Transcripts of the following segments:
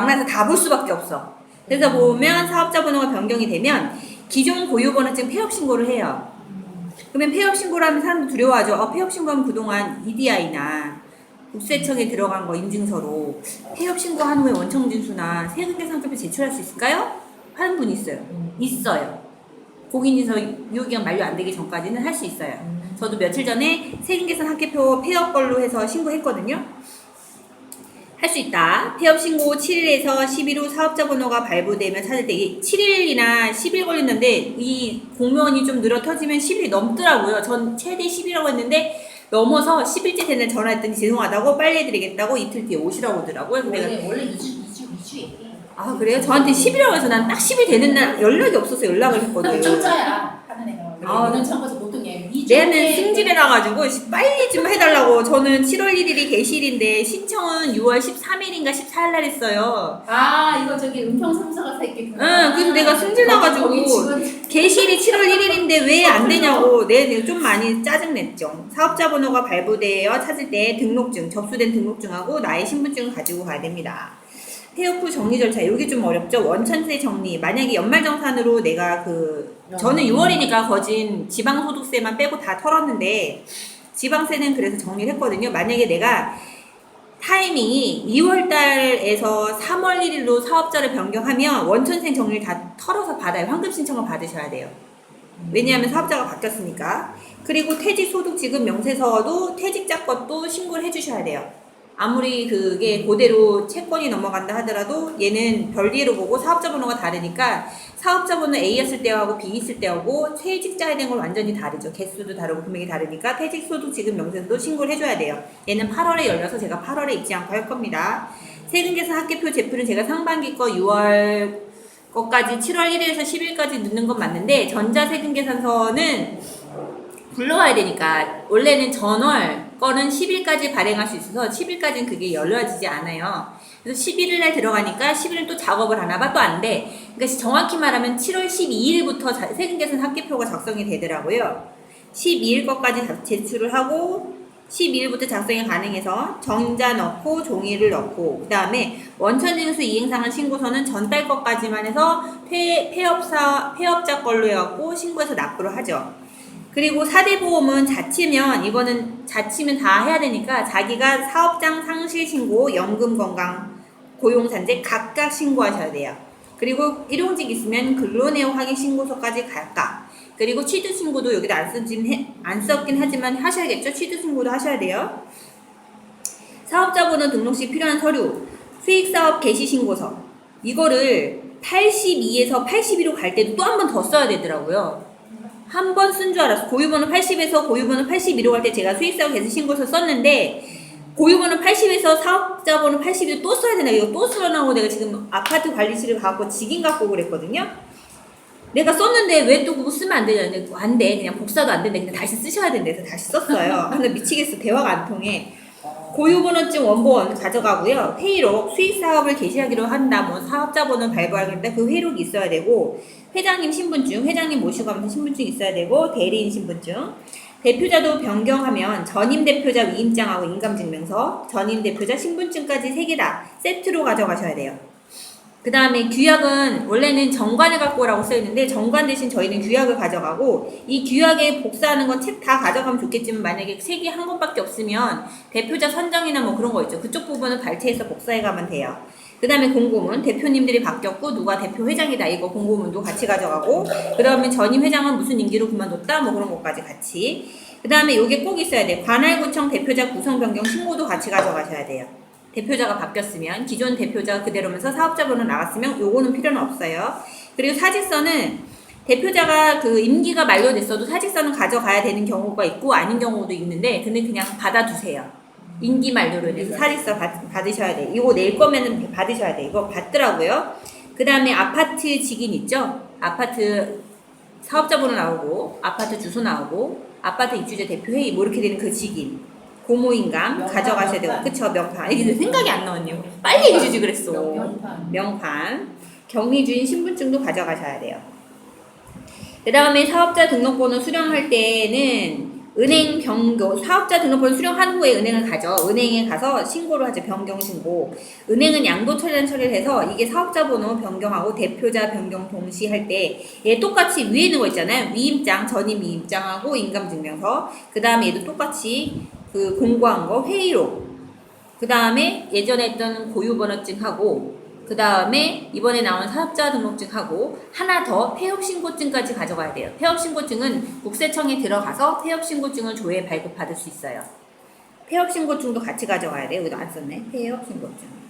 막 나서 다 볼 수밖에 없어. 그래서 보면 사업자 번호가 변경이 되면 기존 고유번호증 폐업 신고를 해요. 그러면 폐업 신고를 하면 사람들 두려워하죠. 어, 폐업 신고하면 그동안 EDI나 국세청에 들어간 거 인증서로 폐업 신고한 후에 원청 진수나 세금 계산서를 제출할 수 있을까요? 하는 분이 있어요. 있어요. 공인인서 유효기간 만료 안 되기 전까지는 할 수 있어요. 저도 며칠 전에 세금계산 학계표 폐업 걸로 해서 신고했거든요. 할 수 있다. 폐업 신고 7일에서 10일 후 사업자 번호가 발부되면 찾을 때 이게 7일이나 10일 걸리는데 이 공무원이 좀 늘어 터지면 10일이 넘더라고요. 전 최대 10일이라고 했는데 넘어서 10일째 되는 전화했더니 죄송하다고 빨리 해드리겠다고 이틀 뒤에 오시라고 하더라고요. 내가 원래 원래 2주 2주 2주 얘기해. 아 그래요? 저한테 10일이라고 해서 난 딱 10일 되는 날 연락이 없어서 연락을 했거든요. 적자야 하는 애가. 아, 얘 2주. 내는 씨, 빨리 좀 해달라고. 저는 7월 1일이 개실인데 신청은 6월 13일인가 14일 날 했어요. 아 이거 저기 은평 삼사가 했겠구나. 응, 그래서 내가 승질 나가지고 거기 지금 개실이 7월 1일인데 왜 안 되냐고. 내가 좀 많이 짜증냈죠. 사업자 번호가 발부되어 찾을 때 등록증 접수된 등록증하고 나의 신분증을 가지고 가야 됩니다 폐업 후 정리 절차 여기 좀 어렵죠 원천세 정리 만약에 연말정산으로 내가 그 저는 6월이니까 거진 지방소득세만 빼고 다 털었는데 지방세는 그래서 정리를 했거든요. 만약에 내가 타이밍이 2월 달에서 3월 1일로 사업자를 변경하면 원천생 정리를 다 털어서 받아요. 환급 신청을 받으셔야 돼요. 왜냐하면 사업자가 바뀌었으니까. 그리고 퇴직소득지급 명세서도 퇴직자 것도 신고를 해주셔야 돼요. 아무리 그게 그대로 채권이 넘어간다 하더라도 얘는 별개로 보고 사업자 번호가 다르니까 사업자 번호 A였을 때하고 B 있을 때하고 퇴직자에 대한 건 완전히 다르죠. 개수도 다르고 금액이 다르니까 퇴직소득 지급 명세서도 신고를 해줘야 돼요. 얘는 8월에 열려서 제가 8월에 잊지 않고 할 겁니다. 세금계산 학계표 제표는 제가 상반기 거 6월 거까지 7월 1일에서 10일까지 넣는 건 맞는데 전자세금계산서는 불러와야 되니까 원래는 전월 거는 10일까지 발행할 수 있어서 10일까지는 그게 열려지지 않아요. 그래서 11일 날 들어가니까 11일 또 작업을 하나 봐 또 안 돼. 그러니까 정확히 말하면 7월 12일부터 세금 계산 합계표가 작성이 되더라고요. 12일 것까지 다 제출을 하고 12일부터 작성이 가능해서 정자 넣고 종이를 넣고 그 다음에 원천징수 이행상한 신고서는 전달 것까지만 해서 폐, 폐업사 폐업자 걸로 해갖고 신고해서 납부를 하죠. 그리고 사대보험은 자치면 이거는 자치면 다 해야 되니까 자기가 사업장 상실 신고, 연금 건강, 고용 산재 각각 신고하셔야 돼요. 그리고 일용직 있으면 근로내용 확인 신고서까지 각각. 그리고 취득 신고도 여기다 안 쓰진 해, 안 썼긴 하지만 하셔야겠죠. 취득 신고도 하셔야 돼요. 사업자 번호 등록 시 필요한 서류, 수익사업 개시 신고서. 이거를 82에서 81로 갈 때도 또 한 번 더 써야 되더라고요. 한 번 쓴 줄 알았어. 고유번호 80에서 고유번호 82로 갈 때 제가 수익사업 개시 신고서 썼는데 고유번호 80에서 사업자 번호 81을 또 써야 되나? 이거 또 쓰려고 내가 지금 아파트 관리실을 가고 직인 갖고 그랬거든요. 내가 썼는데 왜 또 그거 쓰면 안 되냐? 근데 안 돼. 그냥 복사도 안 된대. 그냥 다시 쓰셔야 된대. 그래서 다시 썼어요. 아, 나 미치겠어. 대화가 안 통해. 고유번호증 원본 가져가고요. 회의록, 수익사업을 개시하기로 한다. 뭐 사업자 번호 발부하겠다. 그 회의록이 있어야 되고 회장님 신분증, 회장님 모시고 가면서 신분증 있어야 되고 대리인 신분증. 대표자도 변경하면 전임 대표자 위임장하고 인감증명서, 전임 대표자 신분증까지 세개다 세트로 가져가셔야 돼요. 그 다음에 규약은 원래는 정관을 갖고 오라고 써있는데 정관 대신 저희는 규약을 가져가고 이 규약에 복사하는 건 책 다 가져가면 좋겠지만 만약에 책이 한 권밖에 없으면 대표자 선정이나 뭐 그런 거 있죠. 그쪽 부분은 발췌해서 복사해 가면 돼요. 그 다음에 공고문 대표님들이 바뀌었고 누가 대표 회장이다 이거 공고문도 같이 가져가고 그 다음에 전임 회장은 무슨 임기로 그만뒀다 뭐 그런 것까지 같이 그 다음에 요게 꼭 있어야 돼요. 관할구청 대표자 구성 변경 신고도 같이 가져가셔야 돼요. 대표자가 바뀌었으면 기존 대표자가 그대로면서 사업자 번호 나갔으면 요거는 필요는 없어요. 그리고 사직서는 대표자가 그 임기가 만료됐어도 사직서는 가져가야 되는 경우가 있고 아닌 경우도 있는데 근데 그냥 받아두세요. 임기 만료로 해서 사직서 받, 받으셔야 돼. 이거 낼 거면은 받으셔야 돼. 이거 받더라고요. 그 다음에 아파트 직인 있죠? 아파트 사업자 번호 나오고 아파트 주소 나오고 아파트 입주자 대표 회의 뭐 이렇게 되는 그 직인 고모인감 가져가셔야 되고. 그쵸 명판 이게 생각이 안 나왔네요 빨리 얘기해 주지 그랬어 명판. 명판 격리주인 신분증도 가져가셔야 돼요 그 다음에 사업자 등록번호 수령할 때는 은행 변경, 사업자 등록번호 수령한 후에 은행을 가죠. 은행에 가서 신고를 하죠. 변경 신고. 은행은 양도 처리란 처리를 해서 이게 사업자 번호 변경하고 대표자 변경 동시 할 때 얘 똑같이 위에 있는 거 있잖아요. 위임장, 전임 위임장하고 인감증명서. 그 다음에 얘도 똑같이 그 공고한 거 회의록. 그 다음에 예전에 했던 고유번호증하고 그 다음에 이번에 나온 사업자 등록증하고 하나 더 폐업신고증까지 가져가야 돼요. 폐업신고증은 국세청에 들어가서 폐업신고증을 조회 발급받을 수 있어요. 폐업신고증도 같이 가져가야 돼요. 여기도 안 썼네. 폐업신고증.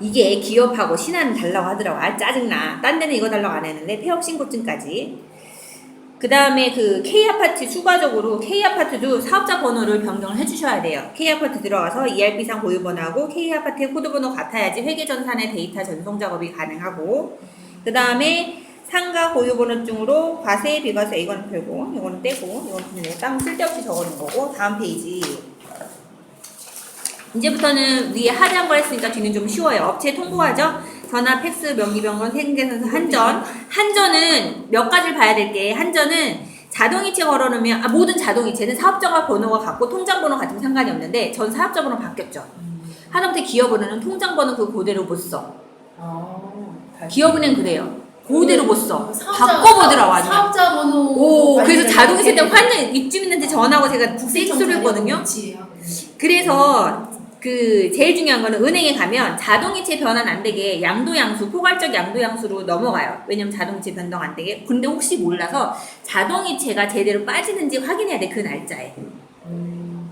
이게 기업하고 신한은 달라고 하더라고. 아 짜증나. 딴 데는 이거 달라고 안 했는데 폐업신고증까지. 그 다음에 그 K아파트 추가적으로 K아파트도 사업자 번호를 변경을 해주셔야 돼요. K아파트 들어가서 ERP상 고유번호하고 K아파트의 코드번호 같아야지 회계전산의 데이터 전송 작업이 가능하고 그 다음에 상가 고유번호증으로 과세 비과세 이건 펴고 이거는 떼고 이건 그냥 땅 쓸데없이 적어놓은 거고 다음 페이지 이제부터는 위에 걸 했으니까 뒤는 좀 쉬워요. 업체 통보하죠. 전화, 팩스, 명의병원, 세금계산서, 한전. 한전은 몇 가지를 봐야 될 게 한전은 자동이체 걸어놓으면 아, 모든 자동이체는 사업자가 번호가 같고 통장번호 같으면 상관이 없는데 전 사업자 번호 바뀌었죠. 하다못해 기업은행은 통장번호 그 그대로 못 써. 어, 기업은행 그래요. 그대로 못 써. 사업자- 바꿔보더라 완전. 사업자 번호. 오, 그래서 자동이체 때문에 해야 완전 입주민한테 전화하고 제가 세익소를 했거든요. 그치. 그래서 그 제일 중요한 거는 은행에 가면 자동이체 변환 안 되게 양도양수 포괄적 양도양수로 넘어가요. 왜냐면 자동이체 변동 안 되게. 근데 혹시 몰라서 자동이체가 제대로 빠지는지 확인해야 돼 그 날짜에.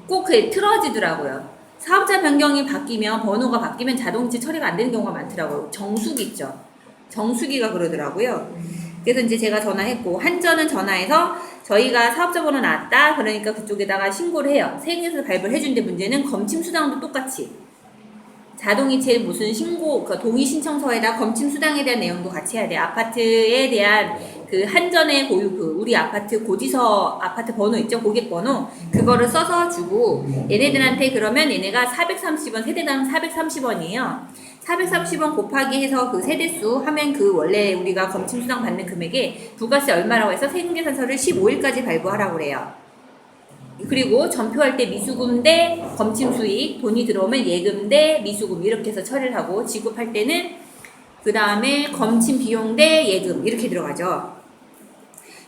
꼭 그게 틀어지더라고요. 사업자 변경이 바뀌면 번호가 바뀌면 자동이체 처리가 안 되는 경우가 많더라고요. 정수기 있죠. 정수기가 그러더라고요. 그래서 이제 제가 전화했고 한전은 전화해서 저희가 사업자 번호 나왔다 그러니까 그쪽에다가 신고를 해요. 세금에서 발부를 해준데 문제는 검침 수당도 똑같이 자동이체 무슨 신고 그 동의 신청서에다 검침 수당에 대한 내용도 같이 해야 돼. 요 아파트에 대한 그 한전의 고유 그 우리 아파트 고지서 아파트 번호 있죠 고객 번호 그거를 써서 주고 얘네들한테 그러면 얘네가 430원 세대당 430원이에요. 430원 곱하기 해서 그 세대수 하면 그 원래 우리가 검침 수당 받는 금액에 부가세 얼마라고 해서 세금계산서를 15일까지 발부하라고 그래요. 그리고 전표할 때 미수금 대 검침 수익 돈이 들어오면 예금 대 미수금 이렇게 해서 처리를 하고 지급할 때는 그 다음에 검침 비용 대 예금 이렇게 들어가죠.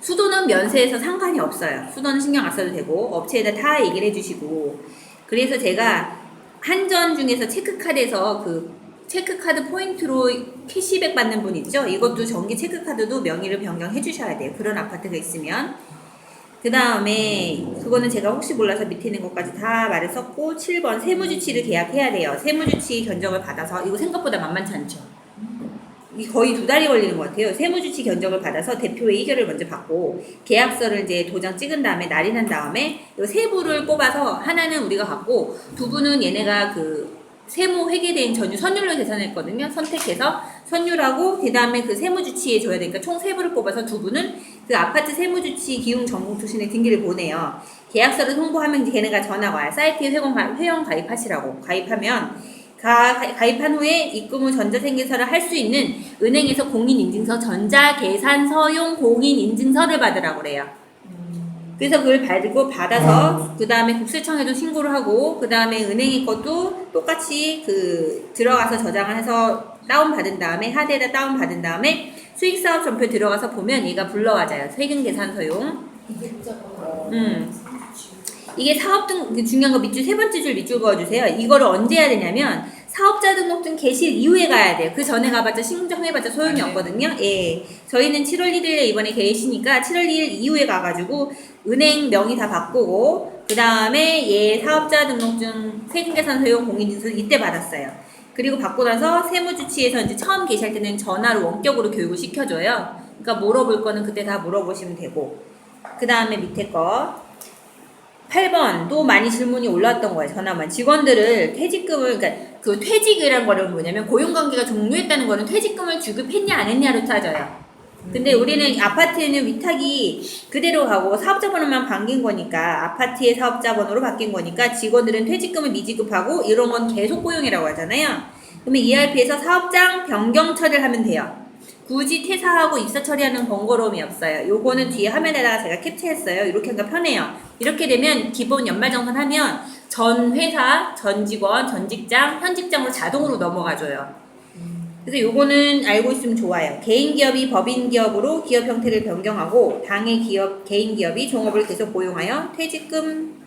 수도는 면세에서 상관이 없어요. 수도는 신경 안 써도 되고 업체에다 다 얘기를 해주시고 그래서 제가 한전 중에서 체크카드에서 그 체크카드 포인트로 캐시백 받는 분 있죠? 이것도 정기 체크카드도 명의를 변경해 주셔야 돼요. 그런 아파트가 있으면. 그 다음에 그거는 제가 혹시 몰라서 밑에 있는 것까지 다 말을 썼고 7번 세무주치를 계약해야 돼요. 세무주치 견적을 받아서 이거 생각보다 만만치 않죠. 이 거의 두 달이 걸리는 것 같아요. 세무주치 견적을 받아서 대표의 의결을 먼저 받고 계약서를 이제 도장 찍은 다음에 날인한 다음에 이 세부를 뽑아서 하나는 우리가 갖고 두 분은 얘네가 그 세무 회계대행 전유 선율로 계산했거든요. 선택해서 선율하고 그 다음에 그 세무주치에 줘야 되니까 총 세 부를 뽑아서 두 분은 그 아파트 세무주치 기용 전공투신에 등기를 보내요. 계약서를 송부하면 걔네가 전화가 와요. 사이트에 회원, 가- 회원 가입하시라고. 가입하면 가, 가- 가입한 후에 입금 후 전자생계서를 할 수 있는 은행에서 공인인증서 전자계산서용 공인인증서를 받으라고 그래요. 그래서 그걸 받고 받아서 그 다음에 국세청에도 신고를 하고 그 다음에 은행의 것도 똑같이 그 들어가서 저장을 해서 다운 받은 다음에 하드에다 다운 받은 다음에 수익사업 전표 들어가서 보면 얘가 불러와져요 세금 계산 서용. 이게 무조건. 음. 이게 사업 등그 중요한 거 밑줄 세 번째 줄 밑줄 그어주세요. 이거를 언제 해야 되냐면 사업자 등록증 개실 이후에 가야 돼요. 그 전에 가봤자 신청해봤자 소용이 아, 네. 없거든요. 예, 저희는 7월 1일에 이번에 계시니까 7월 1일 이후에 가가지고 은행 명의 다 바꾸고 그 다음에 얘 사업자 등록증 세금 계산서용 공인인증서 이때 받았어요. 그리고 받고 나서 세무주치에서 이제 처음 계실 때는 전화로 원격으로 교육을 시켜줘요. 그러니까 물어볼 거는 그때 다 물어보시면 되고 그 다음에 밑에 거 8번 또 많이 질문이 올라왔던 거예요. 전화만 직원들을 퇴직금을 그러니까 그 퇴직이란 거는 뭐냐면 고용관계가 종료했다는 거는 퇴직금을 지급했냐 안 했냐로 따져요. 근데 우리는 아파트는 위탁이 그대로 가고 사업자 번호만 바뀐 거니까 아파트의 사업자 번호로 바뀐 거니까 직원들은 퇴직금을 미지급하고 이런 건 계속 고용이라고 하잖아요. 그러면 ERP에서 사업장 변경 처리를 하면 돼요. 굳이 퇴사하고 입사 처리하는 번거로움이 없어요. 요거는 뒤에 화면에다가 제가 캡처했어요. 이렇게 하니까 편해요. 이렇게 되면 기본 연말정산 하면 전 회사, 전 직원, 전 직장, 현 직장으로 자동으로 넘어가줘요. 그래서 요거는 알고 있으면 좋아요. 개인 기업이 법인 기업으로 기업 형태를 변경하고 당해 기업, 개인 기업이 종업을 계속 고용하여 퇴직금